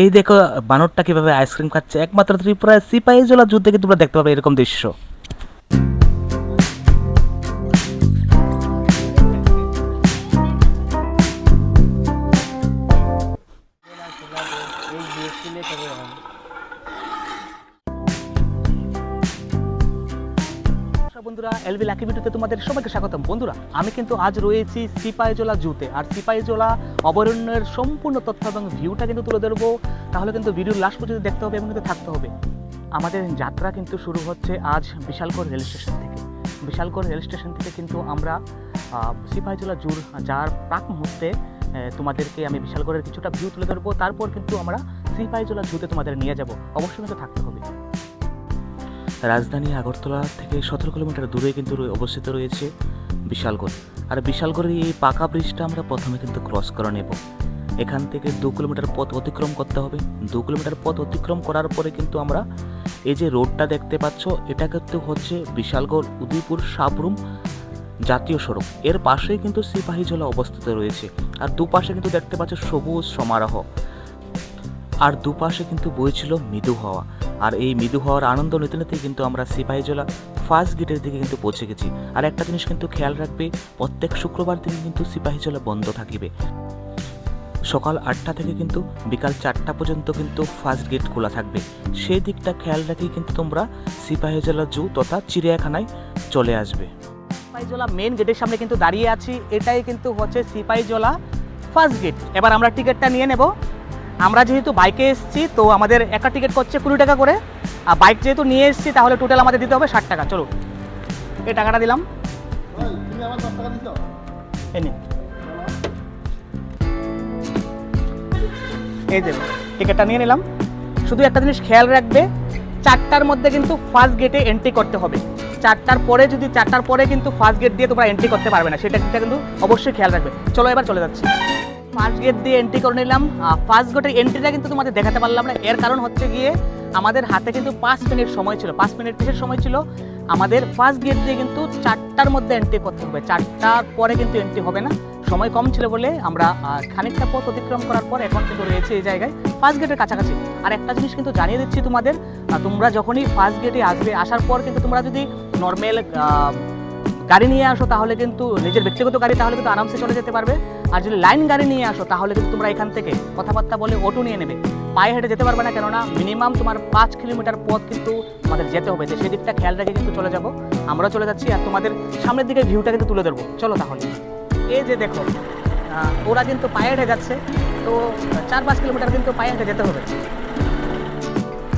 এই দেখো বানরটা কীভাবে আইসক্রিম খাচ্ছে। একমাত্র ত্রিপুরায় সিপাহী জোলা যুদ্ধে কিন্তু তোমরা দেখতে পাবে এরকম দৃশ্য। বন্ধুরা এলবি লাকি ভিডিওতে তোমাদের সবাইকে স্বাগতম। বন্ধুরা আমি কিন্তু আজ রয়েছি সিপাইজোলা জুতে। আর সিপাইজোলা অভয়ারণ্যের সম্পূর্ণ তথ্য এবং ভিউটা কিন্তু তুলে ধরবো। তাহলে কিন্তু ভিডিওর লাস্ট পর্যন্ত দেখতে হবে এবং কিন্তু থাকতে হবে। আমাদের যাত্রা কিন্তু শুরু হচ্ছে আজ বিশালগড় রেল স্টেশন থেকে। বিশালগড় রেল স্টেশন থেকে কিন্তু আমরা আহ, সিপাহীজলা জুর যার প্রাক মুহূর্তে তোমাদেরকে আমি বিশালগড়ের কিছুটা ভিউ তুলে ধরবো। তারপর কিন্তু আমরা সিপাইজোলা জুতে তোমাদের নিয়ে যাব। অবশ্যই কিন্তু থাকতে হবে। রাজধানী আগরতলা থেকে সতেরো কিলোমিটার দূরে কিন্তু অবস্থিত রয়েছে বিশালগড়। আর বিশালগড়ের এই পাকা ব্রিজটা আমরা প্রথমে কিন্তু ক্রস করে নেব। এখান থেকে দু কিলোমিটার পথ অতিক্রম করতে হবে। দু কিলোমিটার পথ অতিক্রম করার পরে কিন্তু আমরা এই যে রোডটা দেখতে পাচ্ছ, এটা কিন্তু হচ্ছে বিশালগড় উদয়পুর সাবরুম জাতীয় সড়ক। এর পাশেই কিন্তু সিপাহীজলা অবস্থিত রয়েছে। আর দুপাশে কিন্তু দেখতে পাচ্ছ সবুজ সমারোহ। আর দুপাশে কিন্তু বইছিল মৃদু হাওয়া। আর এই মৃদু হওয়ার আনন্দ নিতে নিতে কিন্তু আমরা সিপাহীজলা ফার্স্ট গেটের দিকে কিন্তু পৌঁছে গেছি। আর একটা জিনিস কিন্তু খেয়াল রাখবে, প্রত্যেক শুক্রবার দিন কিন্তু সিপাহীজলা বন্ধ থাকিবে। সকাল আটটা থেকে কিন্তু বিকাল চারটা পর্যন্ত কিন্তু ফার্স্ট গেট খোলা থাকবে। সেই দিকটা খেয়াল রেখেই কিন্তু তোমরা সিপাহীজলা জু তথা চিড়িয়াখানায় চলে আসবে। সিপাহীজলা মেন গেটের সামনে কিন্তু দাঁড়িয়ে আছি, এটাই কিন্তু হচ্ছে সিপাহীজলা ফার্স্ট গেট এবার আমরা টিকিটটা নিয়ে নেব। আমরা যেহেতু বাইকে এসেছি, তো আমাদের একটা টিকিট করছে কুড়ি টাকা করে। আর বাইক যেহেতু নিয়ে এসেছি, তাহলে টোটাল আমাদের দিতে হবে ষাট টাকা। চলো এই টাকাটা দিলাম। এই দেব টিকিটটা নিয়ে নিলাম। শুধু একটা জিনিস খেয়াল রাখবে, চারটার মধ্যে কিন্তু ফার্স্ট গেটে এন্ট্রি করতে হবে। চারটার পরে যদি, চারটার পরে কিন্তু ফার্স্ট গেট দিয়ে তোমরা এন্ট্রি করতে পারবে না, সেটা কিন্তু অবশ্যই খেয়াল রাখবে। চলো এবার চলে যাচ্ছি। ফার্স্ট গেট দিয়ে এন্ট্রি করে নিলাম। ফার্স্ট গেটের এন্ট্রিটা কিন্তু তোমাদের দেখাতে পারলাম না। এর কারণ হচ্ছে গিয়ে আমাদের হাতে কিন্তু পাঁচ মিনিট সময় ছিল। পাঁচ মিনিট কিসের সময় ছিল। আমাদের ফার্স্ট গেট দিয়ে কিন্তু চারটার মধ্যে এন্ট্রি করতে হবে। চারটার পরে কিন্তু এন্ট্রি হবে না। সময় কম ছিল বলে আমরা খানিকটা পথ অতিক্রম করার পর এখন কিন্তু রয়েছে এই জায়গায় ফার্স্ট গেটের কাছাকাছি। আর একটা জিনিস কিন্তু জানিয়ে দিচ্ছি তোমাদের তোমরা যখনই ফার্স্ট গেটে আসবে, আসার পর কিন্তু তোমরা যদি নর্মাল গাড়ি নিয়ে আসো তাহলে কিন্তু, নিজের ব্যক্তিগত গাড়ি তাহলে কিন্তু আরামসে চলে যেতে পারবে। আর যদি লাইন গাড়ি নিয়ে আসো তাহলে কিন্তু তোমরা এখান থেকে কথাবার্তা বলে অটো নিয়ে নেবে। পায়ে হেঁটে যেতে পারবে না কেননা মিনিমাম তোমার পাঁচ কিলোমিটার পথ কিন্তু আমাদের যেতে হবে। তো সেদিকটা খেয়াল রেখে কিন্তু চলে যাব। আমরাও চলে যাচ্ছি আর তোমাদের সামনের দিকে ভিউটা কিন্তু তুলে ধরবো। চলো তাহলে। এই যে দেখো ওরা কিন্তু পায়ে হেঁটে যাচ্ছে। তো চার পাঁচ কিলোমিটার কিন্তু পায়ে হেঁটে যেতে হবে।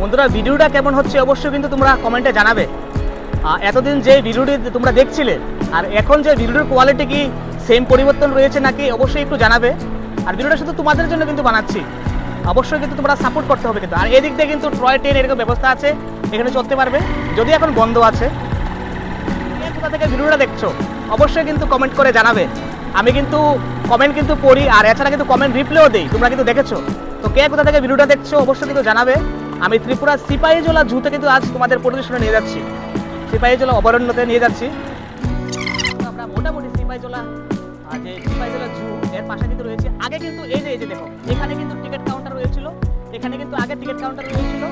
বন্ধুরা, ভিডিওটা কেমন হচ্ছে অবশ্যই কিন্তু তোমরা কমেন্টে জানাবে। এতদিন যে ভিডিওটি তোমরা দেখছিলে, আর এখন যে ভিডিওর কোয়ালিটি কি সেম পরিবর্তন রয়েছে নাকি, অবশ্যই একটু জানাবে। আর ভিডিওটা শুধু তোমাদের জন্য কিন্তু বানাচ্ছি। অবশ্যই কিন্তু তোমরা সাপোর্ট করতে হবে কিন্তু। আর এদিক দিয়ে কিন্তু ট্রয় ট্রেন এরকম ব্যবস্থা আছে, এখানে চলতে পারবে। যদি এখন বন্ধ আছে কোথা থেকে ভিডিওটা দেখছ, অবশ্যই কিন্তু কমেন্ট করে জানাবে। আমি কিন্তু কমেন্ট কিন্তু পড়ি, আর এছাড়া কিন্তু কমেন্ট রিপ্লাইও দিই, তোমরা কিন্তু দেখেছ। তো কে কোথা থেকে ভিডিওটা দেখছ, অবশ্যই কিন্তু জানাবে। আমি ত্রিপুরা সিপাহীজলা জুতে কিন্তু আজ তোমাদের পরিদর্শনে নিয়ে যাচ্ছি। সিপাহীজলা অভয়ারণ্যতে নিয়ে যাচ্ছি। আমরা মোটামুটি সিপাহীজলা যে সিপাহীজলা জু, এর পাশে কিন্তু রয়েছে। আগে কিন্তু এই যে এই যে দেখো, এখানে কিন্তু টিকিট কাউন্টার রয়েছিল। এখানে কিন্তু আগে টিকিট কাউন্টার রয়েছিল।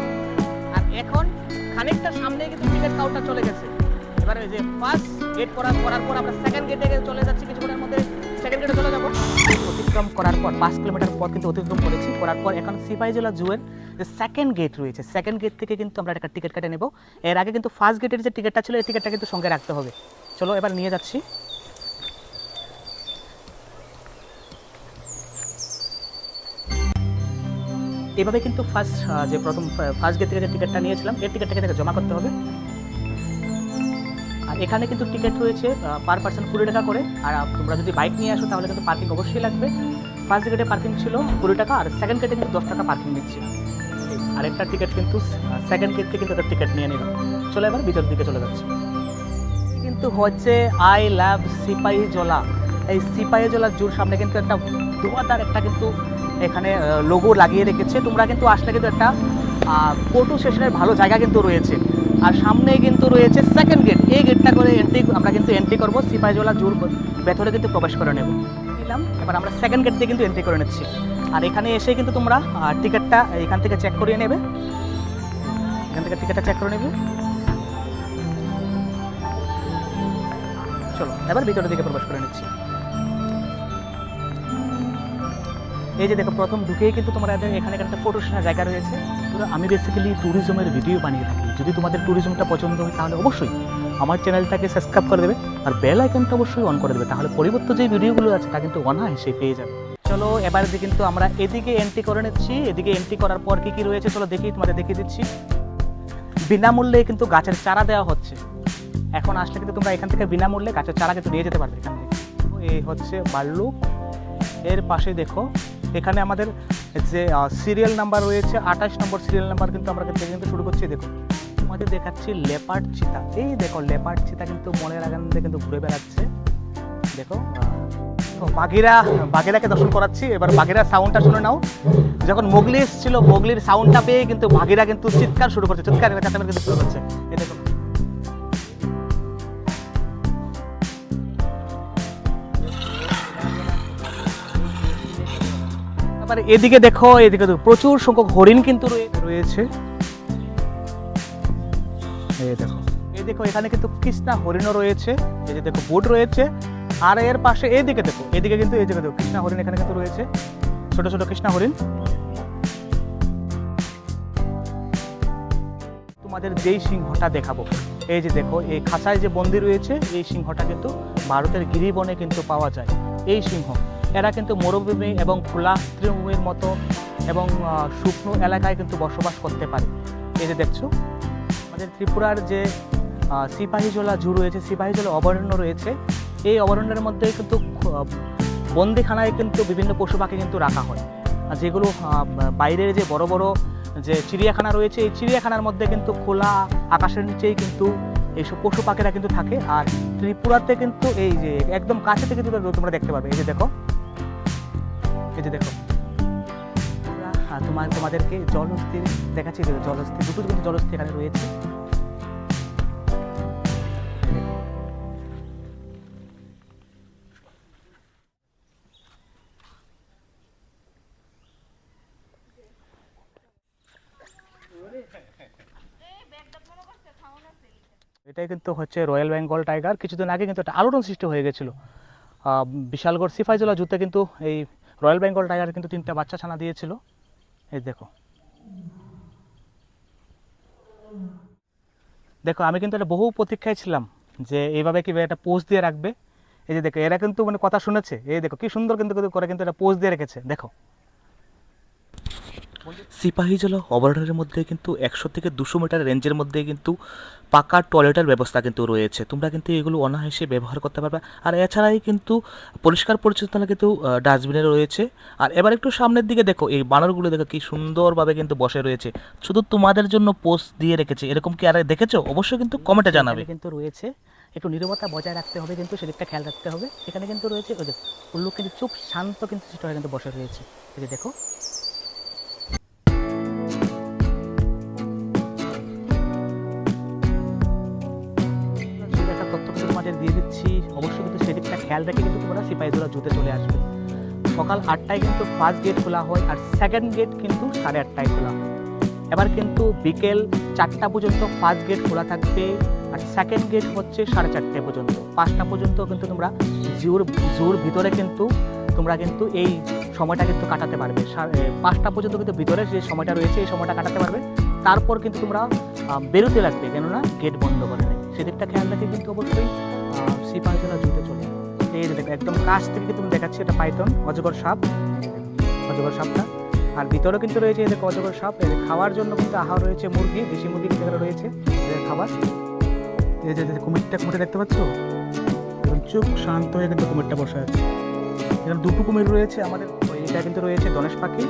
আর এখন খানিকটা সামনে কিন্তু টিকিট কাউন্টার চলে গেছে। এবারে যে ফার্স্ট গেট করার করার পর আমরা সেকেন্ড গেটে চলে যাচ্ছি কিছুক্ষণের মধ্যে। অতিক্রম করার পর পাঁচ কিলোমিটার পর কিন্তু অতিক্রম করেছি। করার পর এখন সিপাহীজলা জুয়ের যে সেকেন্ড গেট রয়েছে সেকেন্ড গেট থেকে কিন্তু আমরা একটা টিকিট কেটে নেব। এর আগে কিন্তু ফার্স্ট গেটের যে টিকিটটা ছিল, এই টিকিটটা কিন্তু সঙ্গে রাখতে হবে। চলো এবার নিয়ে যাচ্ছি। এভাবে কিন্তু ফার্স্ট যে প্রথম ফার্স্ট গেট থেকে যে টিকিটটা নিয়েছিলাম এর টিকিটটা কিন্তু জমা করতে হবে। এখানে কিন্তু টিকিট রয়েছে পার পার্সন কুড়ি টাকা করে। আর তোমরা যদি বাইক নিয়ে আসো, তাহলে কিন্তু পার্কিং অবশ্যই লাগবে। ফার্স্ট গেটে পার্কিং ছিল কুড়ি টাকা, আর সেকেন্ড গেটে কিন্তু দশ টাকা পার্কিং দিচ্ছে। আর একটা টিকিট কিন্তু সেকেন্ড গেট থেকে কিন্তু টিকিট নিয়ে নিলাম। চলে এবার ভিতর দিকে চলে যাচ্ছে। কিন্তু হচ্ছে আই লাভ সিপাহী জলা এই সিপাহী জলা জোর সামনে কিন্তু একটা ধোঁয়াদার একটা কিন্তু এখানে লোগো লাগিয়ে রেখেছে। তোমরা কিন্তু আসলে কিন্তু একটা ফটো সেশনের ভালো জায়গা কিন্তু রয়েছে। আর সামনে কিন্তু রয়েছে সেকেন্ড গেট এই গেটটা করে এন্ট্রি আমরা কিন্তু এন্ট্রি করব। সিপাহীজলা জুর ভেতরে কিন্তু প্রবেশ করে নেব। নিলাম। এবার আমরা সেকেন্ড গেট দিয়ে কিন্তু এন্ট্রি করে নিচ্ছি। আর এখানে এসে কিন্তু তোমরা টিকিটটা এখান থেকে চেক করিয়ে নেবে। এখান থেকে টিকিটটা চেক করে নেবে। চলো, এবার ভিতরের দিকে প্রবেশ করে নিচ্ছি। এই যে দেখো প্রথম ঢুকেই কিন্তু তোমরা এখানে একটা ফটো জায়গা রয়েছে। পুরো আমি বেসিক্যালি ট্যুরিজমের ভিডিও বানিয়ে থাকি। যদি তোমাদের ট্যুরিজমটা পছন্দ হয় তাহলে অবশ্যই আমার চ্যানেলটাকে সাবস্ক্রাইব করে দেবে আর বেল আইকনটা অবশ্যই অন করে দেবে। তাহলে পরিবর্তিত যে ভিডিওগুলো আছে তা কিন্তু অনায়াসে পেয়ে যাবে। চলো এবার যে কিন্তু আমরা এদিকে এন্ট্রি করে নিচ্ছি। এদিকে এন্ট্রি করার পর কী কী রয়েছে চলো দেখি তোমাদের দেখিয়ে দিচ্ছি। বিনামূল্যে কিন্তু গাছের চারা দেওয়া হচ্ছে। এখন আসলে কিন্তু তোমরা এখান থেকে বিনামূল্যে গাছের চারা কিন্তু নিয়ে যেতে পারবে এখান থেকে। এই হচ্ছে বাল্লুক। এর পাশে দেখো এখানে আমাদের যে সিরিয়াল নাম্বার রয়েছে, আঠাশ নম্বর সিরিয়াল নাম্বার কিন্তু আমরা কিন্তু কিন্তু শুরু করছি। দেখুন, তোমাদের দেখাচ্ছি লেপার্ড চিতা। এই দেখো, লেপার্ড চিতা কিন্তু মনের আগান্দে কিন্তু ঘুরে বেড়াচ্ছে। দেখো বাঘেরা, বাঘেরাকে দর্শন করাচ্ছি। এবার বাঘেরা সাউন্ডটা শুনে নাও। যখন মোগলি এসেছিল, মোগলির সাউন্ডটা পেয়ে কিন্তু বাঘেরা কিন্তু চিৎকার শুরু করছে। চিৎকার কিন্তু শুরু করছে। এই দেখো তারপরে এদিকে দেখো এদিকে দেখো, প্রচুর সংখ্যক হরিণ কিন্তু রয়েছে। এই দেখো এই দেখো, এখানে কিন্তু কৃষ্ণা হরিণও রয়েছে। এই যে দেখো, বোট রয়েছে। আর এর পাশে দেখো, এদিকে কিন্তু এই দেখো, কৃষ্ণা হরিণ এখানে কিন্তু রয়েছে। ছোট ছোট কৃষ্ণা হরিণ। তোমাদের যেই সিংহটা দেখাবো, এই যে দেখো, এই খাঁচায় যে বন্দি রয়েছে, এই সিংহটা কিন্তু ভারতের গিরিবনে কিন্তু পাওয়া যায়। এই সিংহ এরা কিন্তু মরুভূমি এবং খোলা তৃণভূমির মতো এবং শুকনো এলাকায় কিন্তু বসবাস করতে পারে। এই যে দেখছ, আমাদের ত্রিপুরার যে সিপাহীজলা জু রয়েছে সিপাহীজলা অভয়ারণ্য রয়েছে, এই অভয়ারণ্যের মধ্যে কিন্তু বন্দিখানায় কিন্তু বিভিন্ন পশু পাখি কিন্তু রাখা হয়। যেগুলো বাইরের যে বড় বড় যে চিড়িয়াখানা রয়েছে, এই চিড়িয়াখানার মধ্যে কিন্তু খোলা আকাশের নিচেই কিন্তু এইসব পশু পাখিরা কিন্তু থাকে। আর ত্রিপুরাতে কিন্তু এই যে, একদম কাছে থেকে তোমরা দেখতে পাবে। এই যে দেখো যে দেখো। তোমার, তোমাদেরকে জলহস্তি দেখাচ্ছি জলহস্তি দুটো কিন্তু জলহস্তি এখানে রয়েছে। এটাই কিন্তু হচ্ছে রয়্যাল বেঙ্গল টাইগার। কিছুদিন আগে কিন্তু একটা আলোড়ন সৃষ্টি হয়ে গেছিল। বিশালগড় সিফাইজলা জুতে কিন্তু এই রয়্যাল বেঙ্গল টাইগার কিন্তু তিনটা বাচ্চা ছানা দিয়েছিল। এই দেখো। দেখো, আমি কিন্তু এটা বহু প্রতীক্ষায় ছিলাম যে এইভাবে কীভাবে একটা পোস্ট দিয়ে রাখবে। এই যে দেখো, এরা কিন্তু মানে কথা শুনেছে। এই দেখো, কি সুন্দর কিন্তু করে কিন্তু এটা পোস্ট দিয়ে রেখেছে। দেখো। সিপাহীজলা অভয়ারণ্যের মধ্যে কিন্তু একশো থেকে দুশো মিটার রেঞ্জের মধ্যে কিন্তু পাকা টয়লেটের ব্যবস্থা কিন্তু রয়েছে। তোমরা কিন্তু এগুলো অনায়াসে ব্যবহার করতে পারবে। আর এছাড়াই কিন্তু পরিষ্কার পরিচ্ছন্নতা কিন্তু ডাস্টবিনে রয়েছে। আর এবার একটু সামনের দিকে দেখো এই বানরগুলো দেখো কি সুন্দরভাবে কিন্তু বসে রয়েছে। শুধু তোমাদের জন্য পোস্ট দিয়ে রেখেছে। এরকম কি আর দেখেছ? অবশ্যই কিন্তু কমেন্টে জানাবে। কিন্তু রয়েছে। একটু নীরবতা বজায় রাখতে হবে কিন্তু সেদিকটা খেয়াল রাখতে হবে। এখানে কিন্তু রয়েছে ওই যে উল্লু কিন্তু চুপ শান্ত কিন্তু সেটা কিন্তু বসে রয়েছে। দেখো জুতে চলে আসবে। সকাল আটটায় কিন্তু ফার্স্ট গেট খোলা হয় আর সেকেন্ড গেট কিন্তু সাড়ে আটটায় খোলা হয়। এবার কিন্তু বিকেল চারটা পর্যন্ত ফার্স্ট গেট খোলা থাকবে আর সেকেন্ড গেট হচ্ছে সাড়ে চারটে পর্যন্ত। পাঁচটা পর্যন্ত কিন্তু তোমরা জুর জুর ভিতরে কিন্তু তোমরা কিন্তু এই সময়টা কিন্তু কাটাতে পারবে। পাঁচটা পর্যন্ত কিন্তু ভিতরে যে সময়টা রয়েছে এই সময়টা কাটাতে পারবে। তারপর কিন্তু তোমরা বেরোতে লাগবে কেননা গেট বন্ধ করে নেয় সেদিকটা খেয়াল রেখে কিন্তু অবশ্যই সিপাহীজলা জুতে চলে। এই যে দেখো, একদম কাছ থেকে তুমি দেখাচ্ছি এটা পাইথন, অজগর সাপ। অজগর সাপটা। আর ভিতরে কিন্তু রয়েছে এদের অজগর সাপ। এদের খাওয়ার জন্য কিন্তু আহার রয়েছে মুরগি, দেশি মুরগি এখানে রয়েছে এদের খাবার। এই যে কুমিরটা কুমিরটা দেখতে পাচ্ছ? একদম চুপ শান্ত হয়ে কিন্তু কুমিরটা বসে আছে। এখানে দুটো কুমির রয়েছে আমাদের এটা কিন্তু রয়েছে গণেশ পাখি।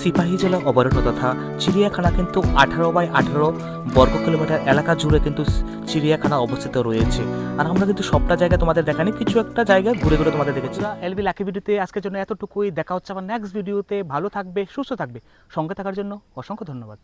সিপাহী জেলা অভয়ারণ্য তথা চিড়িয়াখানা কিন্তু আঠারো বাই আঠারো বর্গ কিলোমিটার এলাকা জুড়ে কিন্তু চিড়িয়াখানা অবস্থিত রয়েছে। আর আমরা কিন্তু সবটা জায়গা তোমাদের দেখানি, কিছু একটা জায়গা ঘুরে ঘুরে তোমাদের দেখেছি। এলবি লাকি ভিডিওতে আজকের জন্য এতটুকুই, দেখা হচ্ছে আমার নেক্সট ভিডিওতে ভালো থাকবে, সুস্থ থাকবে। সঙ্গে থাকার জন্য অসংখ্য ধন্যবাদ।